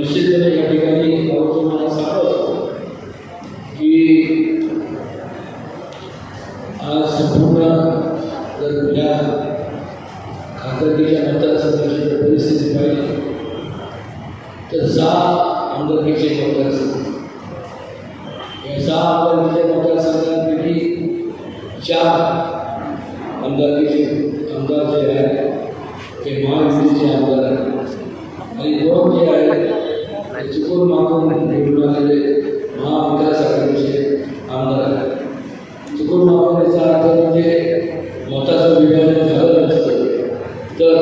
निश्चितपणे या ठिकाणी. वापरण्याचा अर्थ म्हणजे मताचं विभाजन झालं नसतं. तर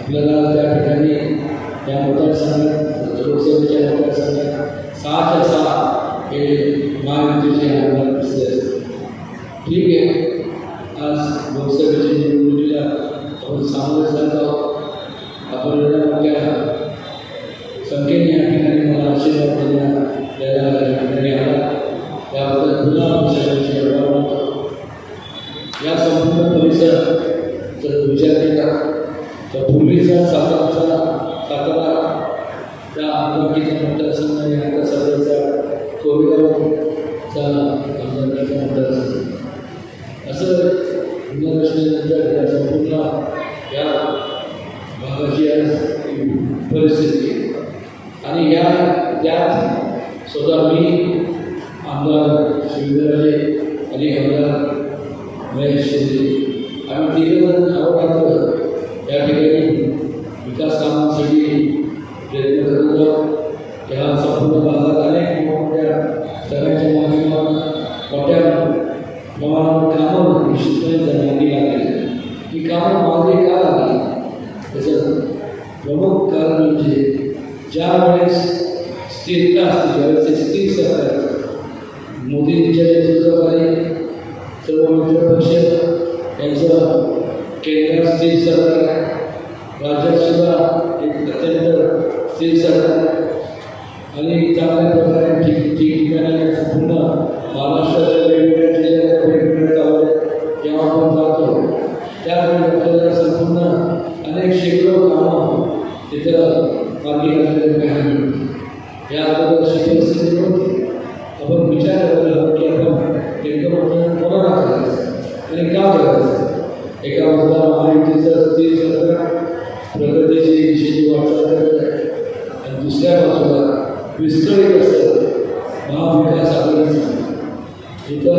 आपल्याला त्या ठिकाणी त्या मतदारसंघात लोकसभेच्या मतदारसंघात सहाच्या सहा हे महायुतीचे आमदार दिसले असते ठीक आहे. आज लोकसभेचे त्या आमदारकीचा मतदारसंघ आणि आता सध्याचा कोरेगावचा आमदारकीचा मतदारसंघ असं पुनर्रचनेनंतर या संपूर्ण या भागाची आज परिस्थिती आहे. आणि या त्यात स्वतः मी आमदार शिवराजे आणि आमदार महेश शिंदे आम्ही तिघजण अहोरात्र या ठिकाणी विकास कामांसाठी प्रयत्न करत आहोत या संपूर्ण भागात अनेक मोठमोठ्या सगळ्यांच्या माध्यमातून मोठ्या प्रमाणावर कामं निश्चितपणे त्या मागे लागली ही कामं मागे का लागली त्याचं प्रमुख कारण म्हणजे ज्या वेळेस स्थिरता असते ज्यावेळेस स्थिर सरकार मोदींच्या नेतृत्वाखाली सर्व मित्रपक्ष यांचं केंद्रात स्थिर सरकार आहे राज्यात सुद्धा एक अत्यंत स्थिर सरकार आहे आणि चांगल्या प्रकारे ठीक ठिकठिकाणी संपूर्ण महाराष्ट्राच्या वेगवेगळ्या जिल्ह्यात वेगवेगळ्या गावात जेव्हा आपण जातो त्यावेळी आपल्याला संपूर्ण अनेक शेकडो कामं तिथं मार्गी लागलेले पाहायला मिळतात या अगोदर अशी परिस्थिती नव्हती आपण विचार करायला की आपण नेमकं मतदान कोणाला करायचं आणि का करायचं एका बाजूला महायुतीचं स्थिर सरकार प्रगतीची दिशेची वाटचाल करत आहे. आणि दुसऱ्या बाजूला विस्कळीत असतं महाविकास आघाडीचं. इथं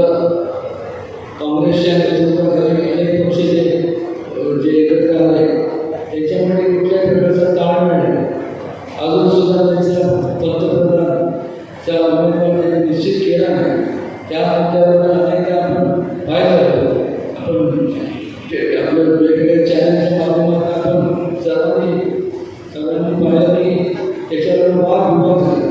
काँग्रेसच्या नेतृत्वाखाली अनेक पक्ष जे जे एकत्र आले त्याच्यामध्ये कुठल्याही प्रकारचा ताळमेळ नाही. अजून सुद्धा त्यांचा पंतप्रधानचा उमेदवार त्यांनी निश्चित केला नाही त्या मुद्द्यावर अनेकदा आपण पाहिलं आपण आपलं आपल्या वेगवेगळ्या चॅनलच्या माध्यमातून आपण सर्वांनी सगळ्यांनी पाहिलं की त्याच्यावर वाद विवाद झाले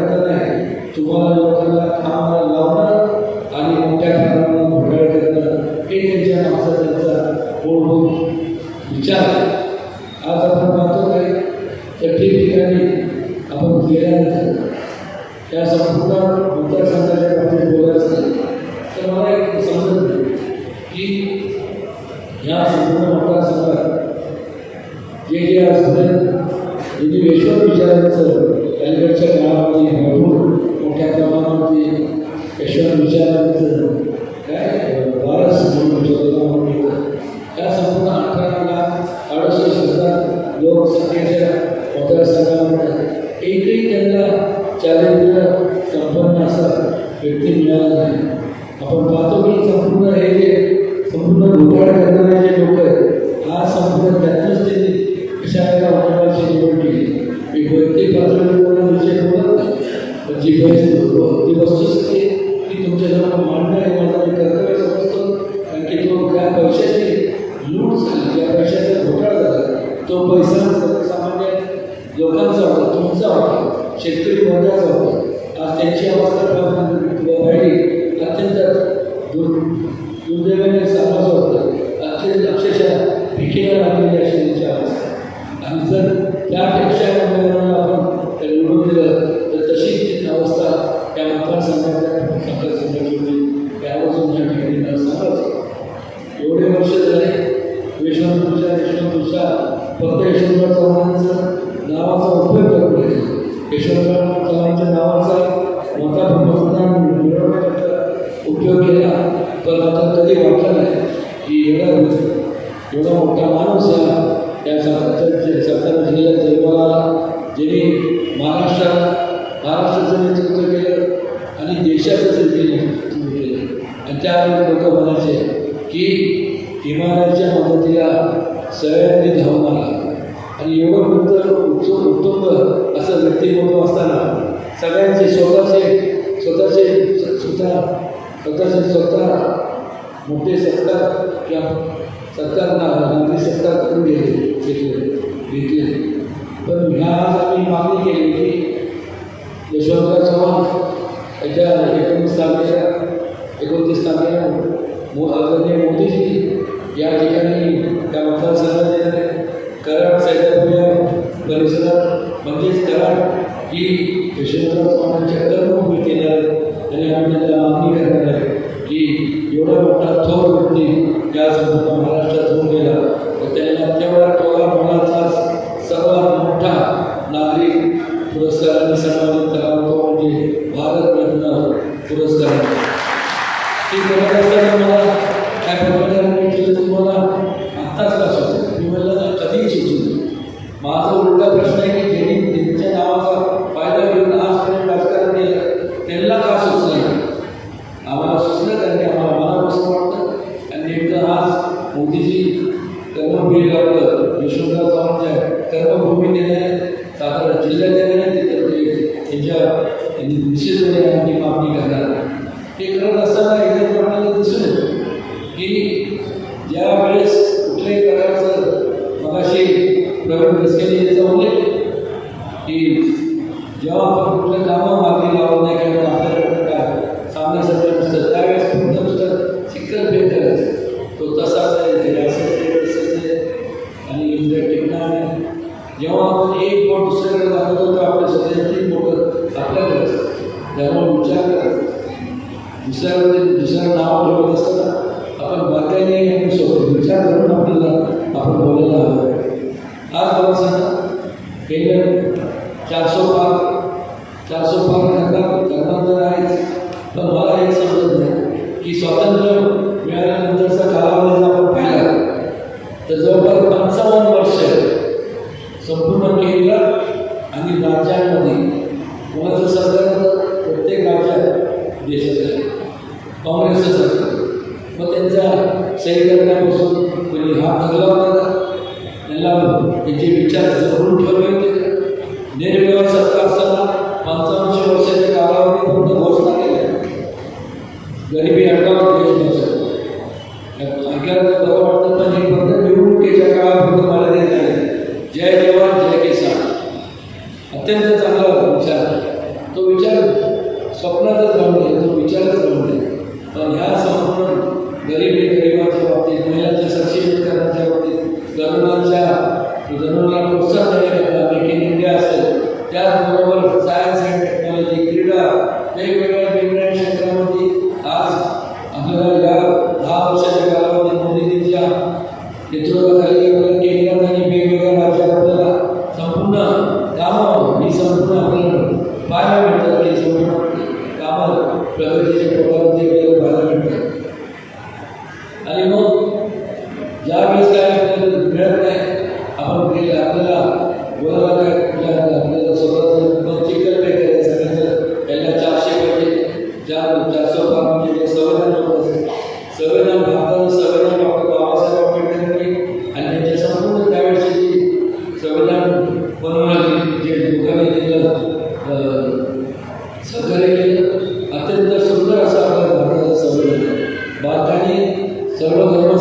मोठ्या प्रमाणावरती यशवंत विचारांचं काय? वारस म्हणून स्वतःला म्हणून. त्या संपूर्ण अठरा लाख अडुसष्ट हजार लोकसंख्येच्या मतदारसंघामध्ये एकही त्यांना चारित्र्य संपन्न असा व्यक्ती मिळाला नाही. आपण पाहतो की संपूर्ण हे जे संपूर्ण घोटाळा करणारे जे लोक आहेत हा संपूर्ण त्यांनी ते पण जी परिस्थिती ती वस्तुस्थिती आहे, ती तुमच्याजवळ मांडणं हे माझं मी कर्तव्य समजतो. कारण की तो त्या पैशाची लूट झाली त्या पैशाचा घोटाळा झाला. तो पैसा सर्वसामान्य लोकांचा होता तुमचा होता शेतकरी वर्गाचा होता. आज त्यांची अवस्था पाहिली अत्यंत दुर् दुर्दैवाने सांगायचं होता. अत्यंत अक्षरशः भिकेला लागलेली अशी त्यांची अवस्था. आणि जर त्यापेक्षा फक्त यशवंतराव चव्हाणांचं नावाचा उपयोग करून घेतला यशवंतराव चव्हाणांच्या नावाचा मोठा मतदान मिळवण्याकरता उपयोग केला. पण आता कधी वाटलं नाही की एवढा एवढा मोठा माणूस या या सरकारच्या सरकार जिल्ह्यात जन्माला आला ज्यांनी महाराष्ट्राला महाराष्ट्राचं नेतृत्व केलं आणि देशाचं नेतृत्व केलं. आणि त्यावेळी लोक म्हणायचे की हिमालयाच्या मदतीला सगळ्यांनी धावून आला. आणि एवढं मोठं उत्सव उत्तुंग असं व्यक्तिमत्व असताना सगळ्यांचे स्वतःचे स्वतःचे स्वतः स्वतःचे स्वतः मोठे सत्कार किंवा सत्कार ना नागरिक सत्कार करून घेतले घेतले घेतले. पण ह्या आम्ही मागणी केली की यशवंतराव चव्हाण याच्या एकोणीस तारखेला एकोणतीस तारखेला मो आदरणीय मोदीजी या ठिकाणी त्या मतदारसंघात कराड सैदापूर परिसरात म्हणजेच कराड ही यशवंतराव चव्हाणांच्या कर्मभूमीत येणार आहे. आणि आम्ही त्याला मागणी करणार आहे की एवढा मोठा थोर व्यक्ती या संपूर्ण महाराष्ट्रात होऊन गेला तर त्यांना तेवढा टोला मोलाचा सर्वात मोठा नागरिक पुरस्काराने सन्मानित करावा तो म्हणजे भारतरत्न पुरस्कार. ती करत असताना मला काय प्रकारे केलं तुम्हाला आत्ताच का सुचलं मी म्हणलं ना कधीही सुचलं माझा उलटा प्रश्न आहे की ज्यांनी त्यांच्या नावाचा फायदा घेऊन आजपर्यंत राजकारण केलं त्यांना का सुचलं नाही? आम्हाला सुचलं कारण आम्हाला मला कसं वाटतं. आणि नेमकं आज मोदीजी कर्मभूमी गावलं यशवंतराव चव्हाणच्या कर्मभूमी देणारे सातारा जिल्ह्यात देणारे तिथं ते त्यांच्या त्यांनी निश्चितपणे आम्ही मागणी करणार हे करत असताना एकत्र आपल्याला दिसून येतं. की ज्यावेळेस कुठल्याही प्रकारचं मगाशी प्रवीण रस्केने याचा उल्लेख की जेव्हा आपण कुठलं कामं मार्गी लावत नाही किंवा आपल्याकडे काय सामन्यासाठी चार मला सांगा केलं चारशे पार चारशे पार करणार करणार तर आहेच. पण मला एक समजत नाही की स्वातंत्र्य मिळाल्यानंतरचा कालावधी जर आपण पाहिला. तर जवळपास पंचावन्न वर्ष संपूर्ण केंद्र आणि राज्यांमध्ये कोणाचं सरकार प्रत्येक राज्यात देशाचं काँग्रेसचं सरकार. मग त्यांचा सही करण्यापासून कोणी हात धरला होता का? त्यांना त्यांचे विचार जवळून ठेवले होते का? सरकार असताना पंचावन्नशे वर्षाच्या कालावधीत फक्त घोषणा केल्या गरिबी हटाव नेतृत्वाखाली आपल्याला केंद्रात आणि वेगवेगळ्या राज्यात आपल्याला संपूर्ण कामं ही संपूर्ण आपल्याला पाहायला मिळतात की संपूर्ण प्रगतीच्या सगळे अत्यंत सुंदर असा आपल्या भारताचा संविधान आहे भारताने सर्व धर्म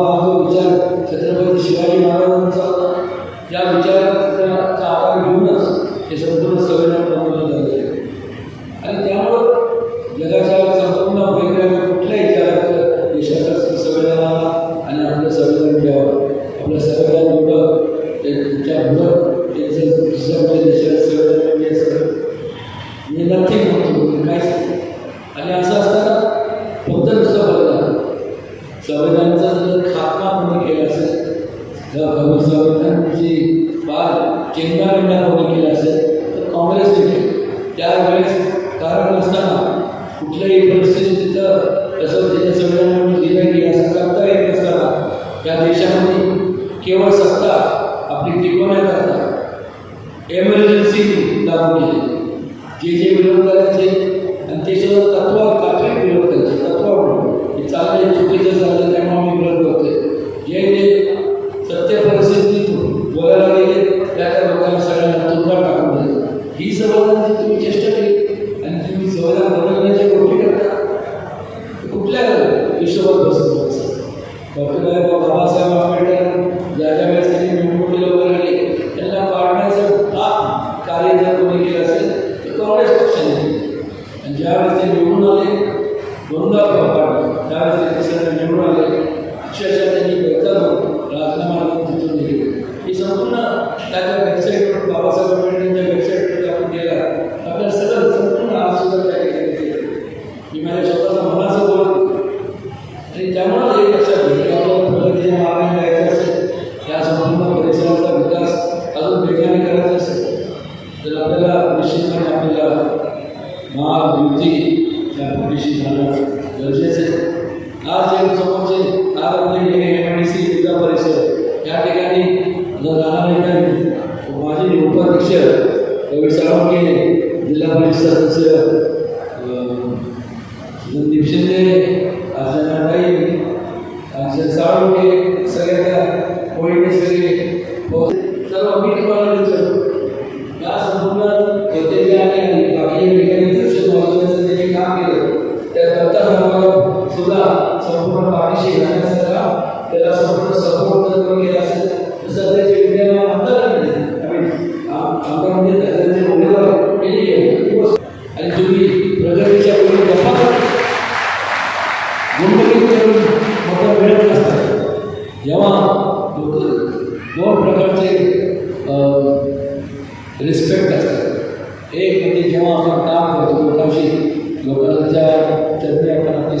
हा जो विचार छत्रपती शिवाजी महाराजांचा होता या विचाराचा आधार घेऊनच हे संपूर्ण Quien la llamó.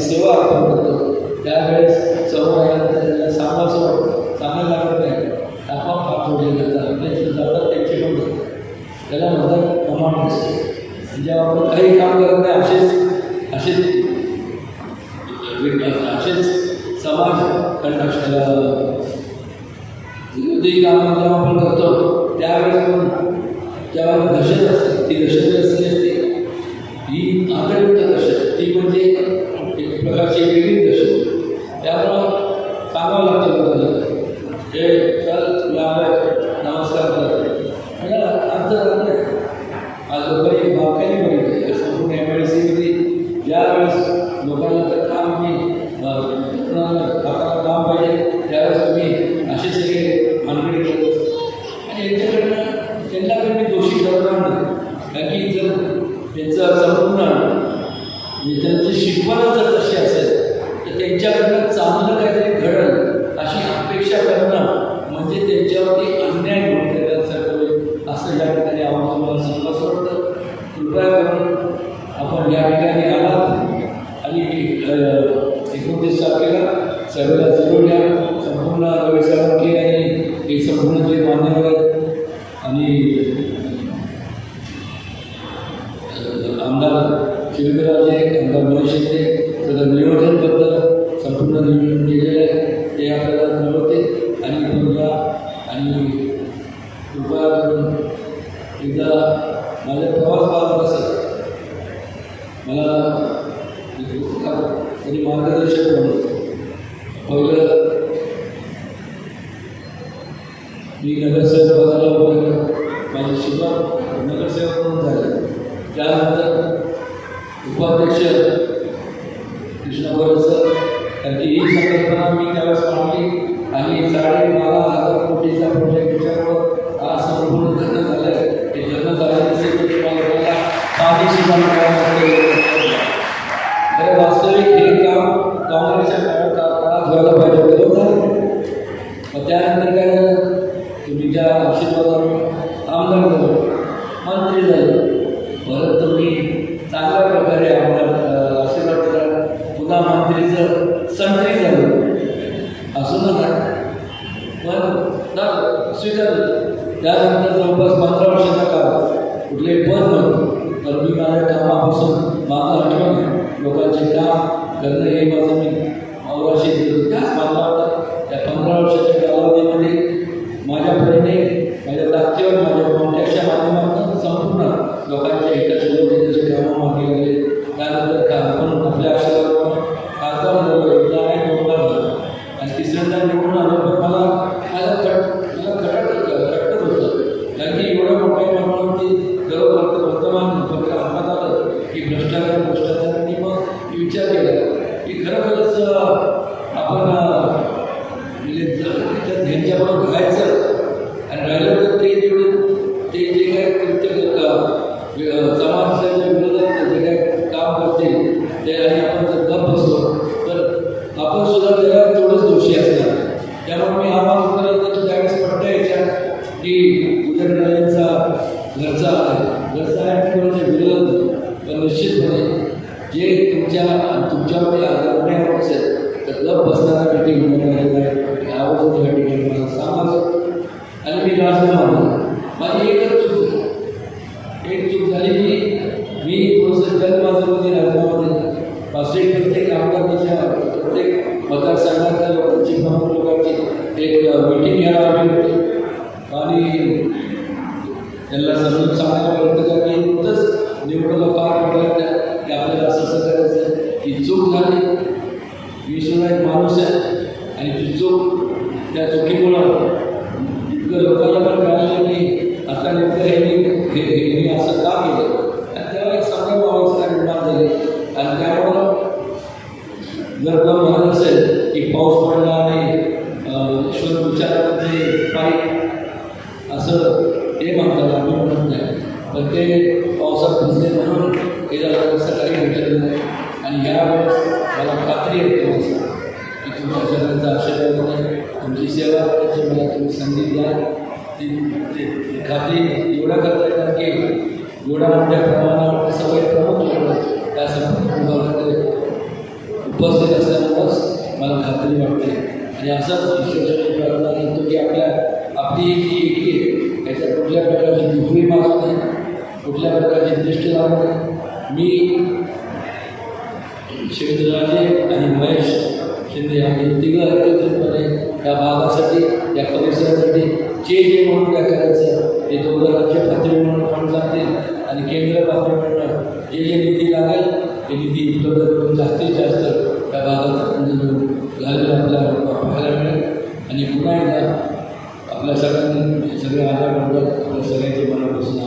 सेवा आपण करतो. त्यावेळेस चव त्याला सांगायचं वाटतं चांगलं लागत नाही. टाका फार सोडले जातात आपल्या जातात त्यांची पण त्याला मदत प्रमाण दिसते. म्हणजे आपण काही काम करत नाही असेच असेच असेच समाज कंडक्ट विरोधी काम जेव्हा आपण करतो त्यावेळेस पण त्यावेळेस दहशत असते ती दशेत एकोणतीस तारखेला सर्वेला मी नगरसेवक पदाला उभे माझी सुरुवात नगरसेवक म्हणून झाली. त्यानंतर उपाध्यक्ष कृष्णा बरोबर सर कारण ही संकल्पना मी त्यावेळेस मांडली आणि साडे बारा हजार कोटीचा प्रोजेक्ट विचारवर आज संपूर्ण जन्म झालं ते हे जन्म झालं तसे कृष्णा वास्तविक हे काम काँग्रेसच्या काळात व्हायला पाहिजे. त्या ज्या आमदार झालो मंत्री झालो. परत तुम्ही चांगल्या प्रकारे आमदार अं, आशीर्वाद दिला. पुन्हा मंत्रीचं संत्री झालं. असं नका पण झालं स्वीकारलं. त्यानंतर जवळपास पंधरा वर्षाचा काळ. कुठलेही पद नव्हतं तर मी माझ्या कामापासून माझं आठवण लोकांचे काम करणं हे माझं मी अवराशी दिलं. त्याच मला वाटतं त्या पंधरा वर्षाच्या कालावधीमध्ये माझ्या परीने म्हणजे माझ्या ताकदीवर माझ्या कॉन्टॅक्टच्या माध्यमातून संपूर्ण लोकांच्या हिताचे लोकांचे कामं मागे गेले. त्यानंतर का आपण आपल्या आशीर्वादावर खासदार झालो एकदा नाही आणि तिसऱ्यांदा निवडून आलो पण मला मला खट मला खटत होतं खटत होतं कारण की एवढ्या मोठ्या प्रमाणावरती सर्व वर्त वर्तमान फक्त हातात आलं की भ्रष्टाचार भ्रष्टाचार आणि मग मी विचार केला की खरोखरच अं, आपण अं, म्हणजे जर त्याच्यात ह्यांच्याबरोबर राहायचं आणि राहिलं तर ते जेवढे ते जे काय कृत्य करतात, वि- समाजाच्या विरोधात जे काय काम करतील ते आणि आपण जर गप बसलो तर आपण सुद्धा त्याला तेवढंच दोषी असणार त्यामुळे मी आवाज उठवला तर त्यावेळेस पट्ट्या यायच्या की उदयनराजेंचा घरचा आहे घरचा आहे आणि कोणाच्या विरोधात नाही. पण निश्चितपणे जे तुमच्या तुमच्यामध्ये अन्याय असेल तर गप बसणारा व्यक्ती उदयनराजे नाही यावर या ठिकाणी मला सांगायचं आणि मी राजीनामा दिला माझी एकच चूक झाली एक चूक झाली की मी थोडंसं जन्मामध्ये राजीनामा दिला पाचशे प्रत्येक आमदाराच्या प्रत्येक मतदारसंघातल्या लोकांची प्रमुख लोकांची एक मिटिंग घ्यायला हवी होती आणि त्यांना समजून सांगायला वाटतं का की नुकतंच निवडणुका पार पडल्या की आपल्याला असं असं करायचं की चूक झाली मी सुद्धा एक माणूस आहे आणि ती चूक त्या चुकीमुळं इतकं लोकांना पण कळालं की आता नेमकं हे हे हे मी असं का केलं? आणि त्याला एक संभ्रम अवस्था निर्माण झाली. आणि त्यामुळं जर कोण म्हणत असेल की पाऊस पडला नाही ते म्हणतात आम्ही म्हणत नाही. पण ते पावसात भिजले म्हणून हे झालं सकाळी भेटत नाही. आणि यावेळेस मला खात्री येते की तुमच्या सगळ्यांचा आशीर्वाद आहे तुमची सेवा करायची मला तुम्ही संधी द्या. ती खात्री एवढा करता येतात की एवढ्या मोठ्या प्रमाणावर सवय प्रमुख लोक त्या संपूर्ण उपस्थित असल्यामुळंच मला खात्री वाटते. आणि असंच ईश्वराची प्रार्थना करतो की आपल्या आपली जी एकी त्याच्या कुठल्या प्रकारची दुखणी मागू नाही कुठल्या प्रकारची दृष्टी लागू नाही. मी शिवेंद्रराजे आणि महेश शिंदे आम्ही तिघं एकत्रितपणे या भागासाठी या परिसरासाठी जे जे म्हणून काय करायचं ते दोघं राज्य पातळीवर फंड जातील आणि केंद्र पातळीवर जे जे निधी लागेल ते निधी उपलब्ध करून जास्तीत जास्त त्या भागात घालून आपल्याला पाहायला मिळेल. आणि पुन्हा एकदा आपल्या सगळ्यांनी सगळे आधार म्हणतात आपल्या सगळ्यांचे मनापासून